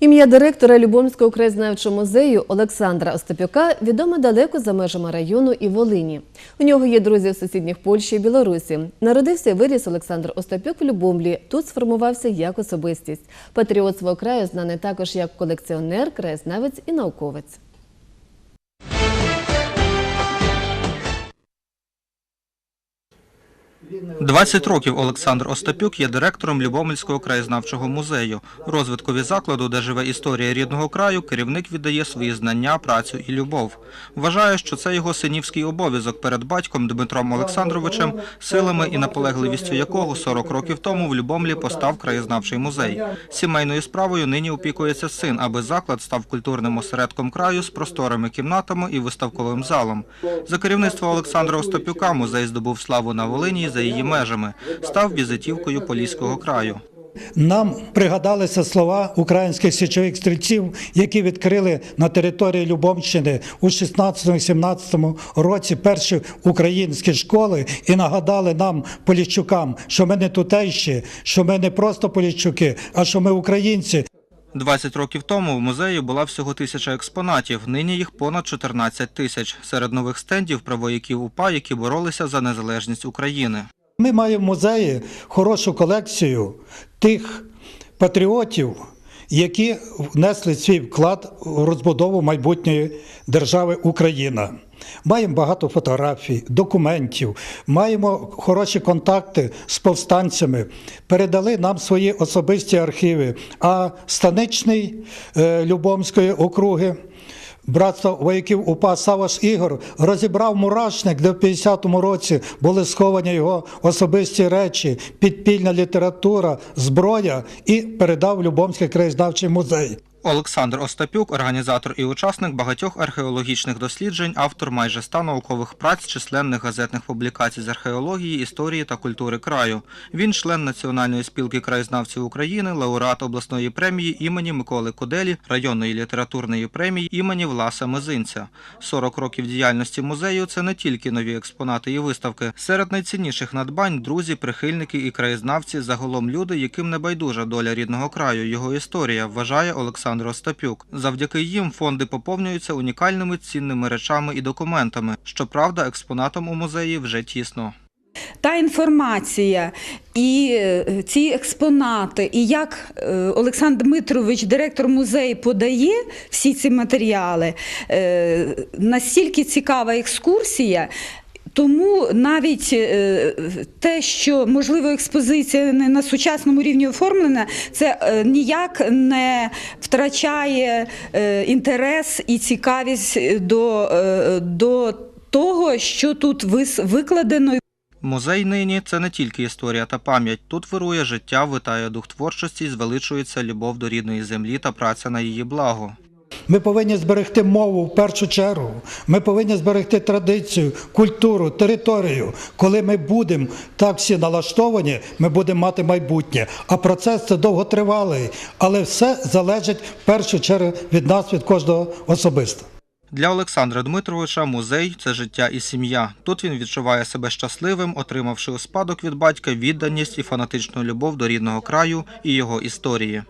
Ім'я директора Любомського краєзнавчого музею Олександра Остапюка відоме далеко за межами району і Волині. У нього є друзі в сусідніх Польщі і Білорусі. Народився і виріс Олександр Остапюк в Любомлі. Тут сформувався як особистість. Патріот свого краю знаний також як колекціонер, краєзнавець і науковець. – 20 років Олександр Остапюк є директором Любомельського краєзнавчого музею. Розвиткові закладу, де живе історія рідного краю, керівник віддає свої знання, працю і любов. Вважає, що це його синівський обов'язок перед батьком Дмитром Олександровичем, силами і наполегливістю якого 40 років тому в Любомлі постав краєзнавчий музей. Сімейною справою нині опікується син, аби заклад став культурним осередком краю з просторими кімнатами і виставковим залом. За керівництва Олександра Остапюка музей здобув славу на Волині за її межами, став візитівкою Поліського краю. Нам пригадалися слова українських січових стрільців, які відкрили на території Любомщини у 16-17 році перші українські школи і нагадали нам, поліщукам, що ми не тутейші, що ми не просто поліщуки, а що ми українці. 20 років тому в музеї була всього тисяча експонатів, нині їх понад 14 тисяч. Серед нових стендів правояків УПА, які боролися за незалежність України. Ми маємо в музеї хорошу колекцію тих патріотів, які внесли свій вклад у розбудову майбутньої держави Україна. Маємо багато фотографій, документів, маємо хороші контакти з повстанцями, передали нам свої особисті архіви. А станичний е, Любомської округи Братство вояків УПА Саваш Ігор розібрав мурашник, де в 50-му році були сховані його особисті речі, підпільна література, зброя і передав Любомський краєзнавчий музей. Олександр Остапюк, організатор і учасник багатьох археологічних досліджень, автор майже ста наукових праць, численних газетних публікацій з археології, історії та культури краю. Він член Національної спілки краєзнавців України, лауреат обласної премії імені Миколи Куделі, районної літературної премії імені Власа Мизинця. 40 років діяльності музею це не тільки нові експонати і виставки. Серед найцінніших надбань друзі, прихильники і краєзнавці, загалом люди, яким не байдужа доля рідного краю, його історія, вважає Олександр Остапюк. Завдяки їм фонди поповнюються унікальними цінними речами і документами. Щоправда, експонатом у музеї вже тісно. Та інформація і е, ці експонати, і як е, Олександр Дмитрович, директор музею, подає всі ці матеріали, е, настільки цікава екскурсія. Тому навіть е, те, що можливо експозиція не на сучасному рівні оформлена, це е, ніяк не втрачає е, інтерес і цікавість до, до того, що тут викладено. Музей нині це не тільки історія та пам'ять. Тут вирує життя, витає дух творчості, звеличується любов до рідної землі та праця на її благо. Ми повинні зберегти мову в першу чергу. Ми повинні зберегти традицію, культуру, територію. Коли ми будемо так всі налаштовані, ми будемо мати майбутнє. А процес це довготривалий, але все залежить в першу чергу від нас, від кожного особисто. Для Олександра Дмитровича музей це життя і сім'я. Тут він відчуває себе щасливим, отримавши у спадок від батька відданість і фанатичну любов до рідного краю і його історії.